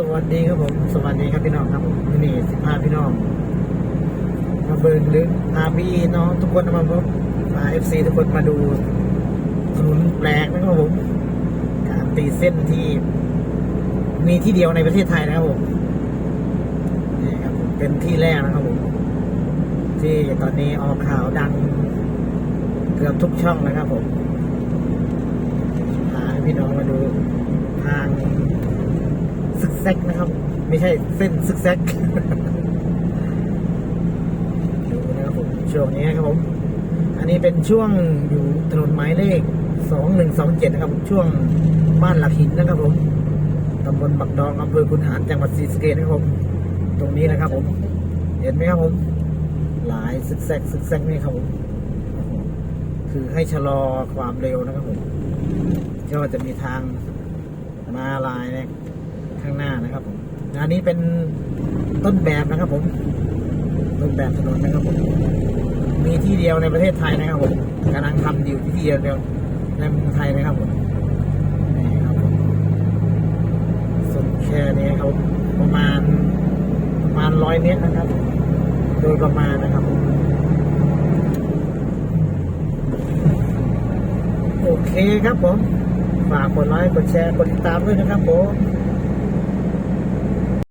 สวัสดีครับผม สวัสดีครับพี่น้องครับผมนี่สิพาพี่น้องมาเบิร์หรือพาพี่น้องทุกคนมาพบมาเอฟซีทุกคนมาดูถนนแปลกนะครับผมการตีเส้นที่ มีที่เดียวในประเทศไทยนะครับผมนี่ครับผมเป็นที่แรกนะครับผม ที่ตอนนี้ออกข่าวดัง เกือบทุกช่องนะครับผมพาพี่น้องมาดูทาง ซกแซกนะครับ ไม่ใช่เส้นซึกแซกดูนะครับผมช่วงนี้ครับผม อันนี้เป็นช่วงอยู่ถนนหมายเลขสองหนึ่งสองเจ็ดนะครับ ช่วงบ้านหลักหินนะครับผมตำบลบักดองอำเภอคุนหารจังหวัดศรีสะเกษนะครับผม ตรงนี้นะครับผม เห็นไหมครับผม หลายซึกแซกซึกแซกนี่ครับผมคือให้ชะลอความเร็วนะครับผมก็จะมีทางมาลายเนี่ย ข้างหน้านะครับผมอันนี้เป็นต้นแบบนะครับผมต้นแบบถนนนะครับผมมีที่เดียวในประเทศไทยนะครับผมกำลังทำอยู่ที่เดียวเดียวในเมืองไทยนะครับผมนี่ครับผมสุดแค่นี้ครับประมาณประมาณร้อยเมตรนะครับ โดยประมาณนะครับผมโอเคครับผมฝากกดไลค์กดแชร์กดติดตามด้วยนะครับผม